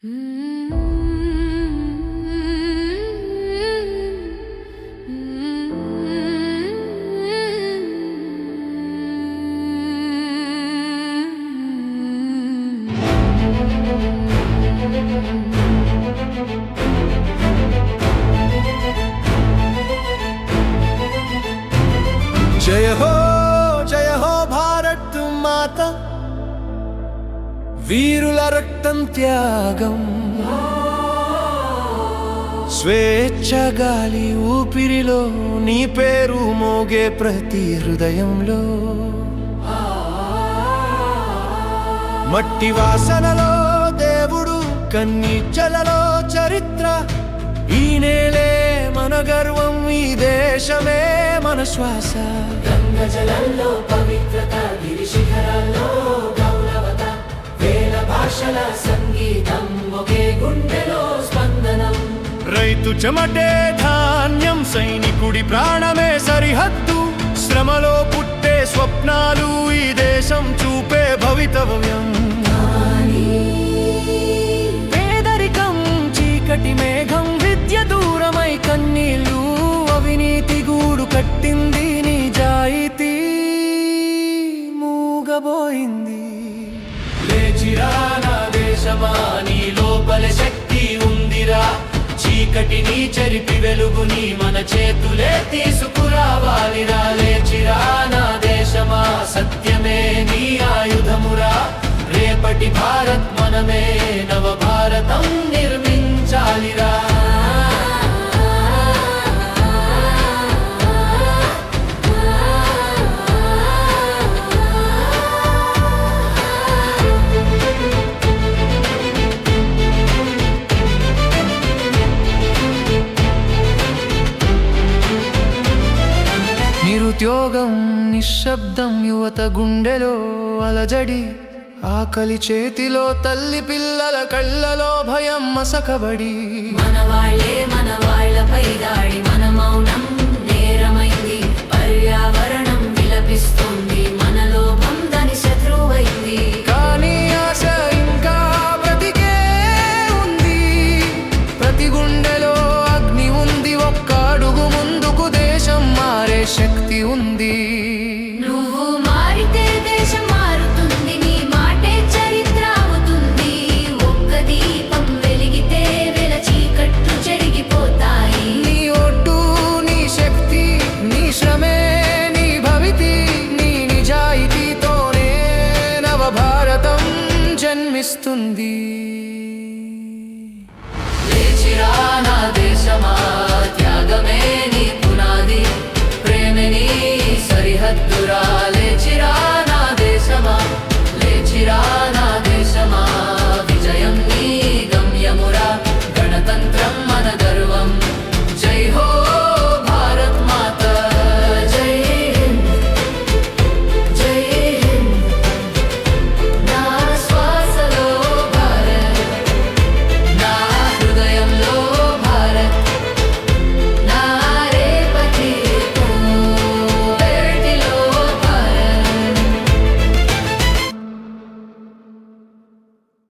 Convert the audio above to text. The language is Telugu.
Hmm. వీరుల రక్తం త్యాగం. స్వేచ్ఛ గాలి ఊపిరిలో నీ పేరు మోగే ప్రతి హృదయంలో. మట్టి వాసనలో దేవుడు కన్నీచలలో చరిత్ర. ఈ నేలే మన గర్వం ఈ దేశమే మన శ్వాస. గంగజలంలో పవిత్రత గిరిశిఖర రైతు చెమటే ధాన్యం సైనికుడి ప్రాణమే సరిహద్దు. శ్రమలో పుట్టే స్వప్నాలు ఈ దేశం చూపే భవితవ్యం. పేదరికం చీకటి మేఘం విద్య దూరమై కన్నీళ్ళు అవినీతి గూడు కట్టింది నిజాయితీ మూగబోయింది. లేచిరా నా దేశమా నీ లోపల శక్తి. చీకటిని చెరిపి వెలుగుని మన చేతులే తీసుకురావాలి రాలే నిరుద్యోగం నిశ్శబ్దం యువత గుండెలో అలజడి ఆకలి చేతిలో తల్లి పిల్లల కళ్ళలో భయం మసకబడి. మన వాళ్ళే మన వాళ్ళపై దాడి చేస్తుంది.